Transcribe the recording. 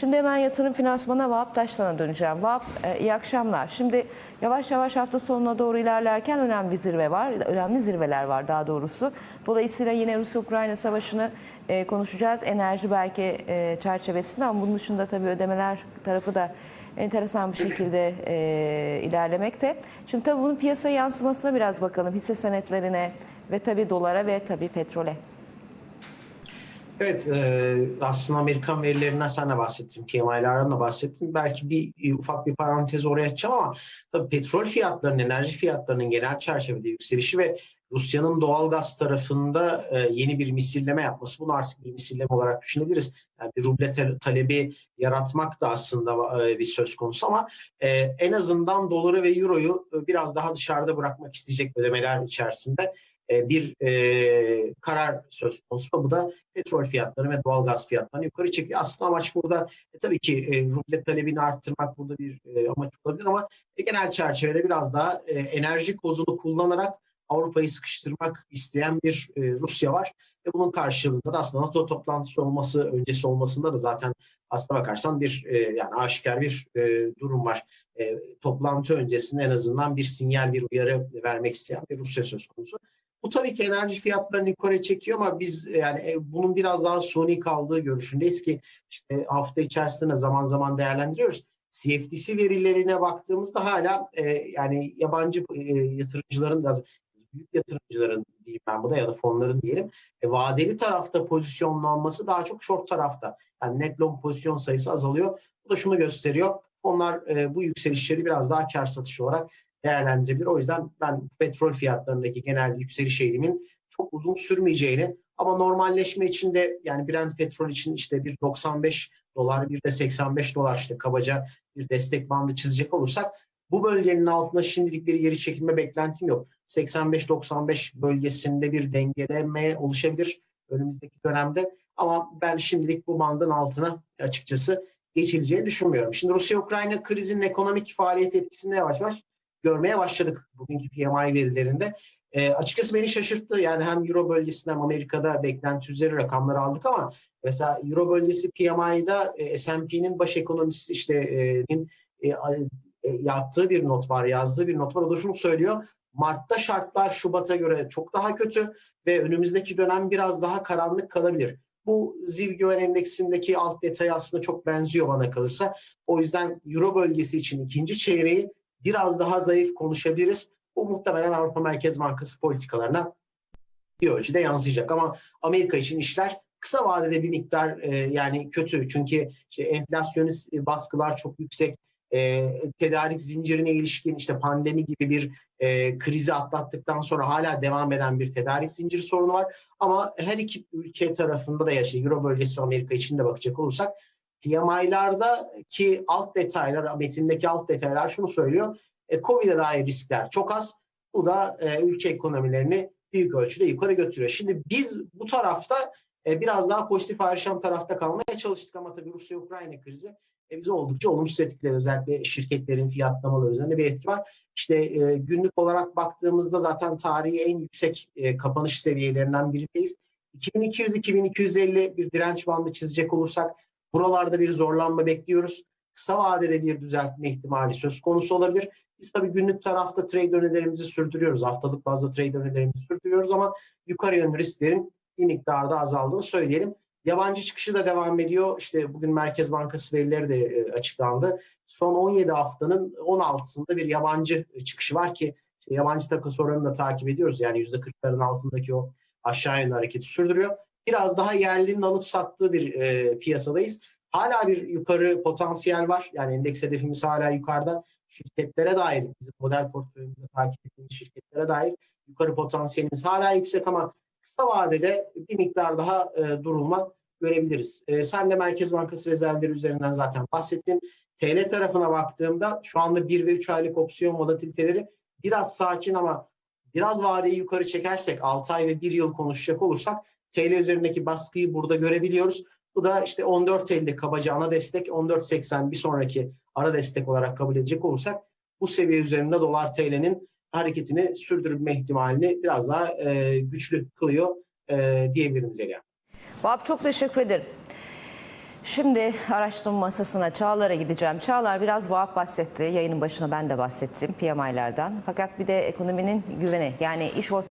Şimdi hemen yatırım finansmana Vahap Taşlan'a döneceğim. Vahap e, iyi akşamlar. Şimdi yavaş yavaş hafta sonuna doğru ilerlerken önemli bir zirve var. Önemli zirveler var daha doğrusu. Dolayısıyla yine Rusya-Ukrayna savaşını e, konuşacağız. Enerji belki e, çerçevesinde ama bunun dışında tabii ödemeler tarafı da enteresan bir şekilde e, ilerlemekte. Şimdi tabii bunun piyasa yansımasına biraz bakalım. Hisse senetlerine ve tabii dolara ve tabii petrole. Evet, e, aslında Amerikan verilerinden sen de bahsettin, PMI'lerden de bahsettin. Belki bir e, ufak bir parantez oraya açacağım ama tabii petrol fiyatlarının, enerji fiyatlarının genel çerçevede yükselişi ve Rusya'nın doğal gaz tarafında e, yeni bir misilleme yapması, bunu artık bir misilleme olarak düşünebiliriz. Yani bir ruble talebi yaratmak da aslında e, bir söz konusu ama e, en azından doları ve euroyu e, biraz daha dışarıda bırakmak isteyecek ödemeler içerisinde bir e, karar söz konusu. Bu da petrol fiyatları ve doğal gaz fiyatlarını yukarı çekiyor. Aslında amaç burada e, tabii ki e, ruble talebini arttırmak burada bir e, amaç olabilir ama e, genel çerçevede biraz daha e, enerji kozunu kullanarak Avrupa'yı sıkıştırmak isteyen bir e, Rusya var. Ve bunun karşılığında da aslında NATO toplantısı olması öncesi olmasında da zaten aslına bakarsan bir e, yani aşikar bir e, durum var. E, toplantı öncesinde en azından bir sinyal, bir uyarı vermek isteyen bir Rusya söz konusu. Bu tabii ki enerji fiyatlarını yukarı çekiyor ama biz yani e, bunun biraz daha suni kaldığı görüşündeyiz ki işte hafta içerisinde zaman zaman değerlendiriyoruz. CFTC verilerine baktığımızda hala e, yani yabancı e, yatırımcıların da büyük yatırımcıların diyeyim ben bu da ya da fonların diyelim e, vadeli tarafta pozisyonlanması daha çok short tarafta. Yani net long pozisyon sayısı azalıyor. Bu da şunu gösteriyor. Fonlar e, bu yükselişleri biraz daha kar satışı olarak değerlendirebilir. O yüzden ben petrol fiyatlarındaki genel yükseliş eğilimin çok uzun sürmeyeceğini ama normalleşme için de yani Brent petrol için işte 1.95 dolar bir de 85 dolar işte kabaca bir destek bandı çizecek olursak bu bölgenin altına şimdilik bir geri çekilme beklentim yok. 85-95 bölgesinde bir dengeleme oluşabilir önümüzdeki dönemde ama ben şimdilik bu bandın altına açıkçası geçileceğini düşünmüyorum. Şimdi Rusya-Ukrayna krizinin ekonomik faaliyet etkisini yavaş yavaş görmeye başladık bugünkü PMI verilerinde. E, açıkçası beni şaşırttı. Yani hem Euro bölgesinde hem Amerika'da beklenti üzeri rakamları aldık ama mesela Euro bölgesi PMI'da e, S&P'nin baş ekonomisi işte e, e, e, yaptığı bir not var, yazdığı bir not var. O da şunu söylüyor. Mart'ta şartlar Şubat'a göre çok daha kötü ve önümüzdeki dönem biraz daha karanlık kalabilir. Bu ZİV güven endeksindeki alt detayı aslında çok benziyor bana kalırsa. O yüzden Euro bölgesi için ikinci çeyreği biraz daha zayıf konuşabiliriz. Bu muhtemelen Avrupa Merkez Bankası politikalarına bir ölçüde yansıyacak. Ama Amerika için işler kısa vadede bir miktar e, yani kötü. Çünkü işte enflasyonist baskılar çok yüksek. E, tedarik zincirine ilişkin işte pandemi gibi bir e, krizi atlattıktan sonra hala devam eden bir tedarik zinciri sorunu var. Ama her iki ülke tarafında da yaşıyor. Euro bölgesi ve Amerika için de bakacak olursak PMI'lardaki alt detaylar, metindeki alt detaylar şunu söylüyor. E, Covid'e dair riskler çok az. Bu da e, ülke ekonomilerini büyük ölçüde yukarı götürüyor. Şimdi biz bu tarafta e, biraz daha pozitif ayrışan tarafta kalmaya çalıştık ama tabii Rusya-Ukrayna krizi e, bizi oldukça olumsuz etkiledi. Özellikle şirketlerin fiyatlamaları üzerinde bir etki var. İşte e, günlük olarak baktığımızda zaten tarihi en yüksek e, kapanış seviyelerinden birindeyiz. 2200-2250 bir direnç bandı çizecek olursak buralarda bir zorlanma bekliyoruz. Kısa vadede bir düzeltme ihtimali söz konusu olabilir. Biz tabii günlük tarafta trade önerilerimizi sürdürüyoruz. Haftalık bazı trade önerilerimizi sürdürüyoruz ama yukarı yönlü risklerin bir miktarda azaldığını söyleyelim. Yabancı çıkışı da devam ediyor. İşte bugün Merkez Bankası verileri de e, açıklandı. Son 17 haftanın 16'sında bir yabancı çıkışı var ki işte yabancı takas oranını da takip ediyoruz. Yani %40'ların altındaki o aşağı yönlü hareketi sürdürüyor. Biraz daha yerlinin alıp sattığı bir e, piyasadayız. Hala bir yukarı potansiyel var. Yani endeks hedefimiz hala yukarıda. Şirketlere dair, bizim model portföyümüzde takip ettiğimiz şirketlere dair yukarı potansiyelimiz hala yüksek ama kısa vadede bir miktar daha e, durulma görebiliriz. E, sen de Merkez Bankası rezervleri üzerinden zaten bahsettin. TL tarafına baktığımda şu anda 1 ve 3 aylık opsiyon volatiliteleri biraz sakin ama biraz vadeyi yukarı çekersek 6 ay ve 1 yıl konuşacak olursak TL üzerindeki baskıyı burada görebiliyoruz. Bu da işte 14.50 kabaca ana destek, 14.80 bir sonraki ara destek olarak kabul edecek olursak bu seviye üzerinde dolar TL'nin hareketini sürdürme ihtimalini biraz daha e, güçlü kılıyor e, diyebilirim Zeliha. Vahap çok teşekkür ederim. Şimdi araştırma masasına Çağlar'a gideceğim. Çağlar biraz Vahap bahsetti. Yayının başına ben de bahsettim PMI'lerden. Fakat bir de ekonominin güveni yani iş ortamı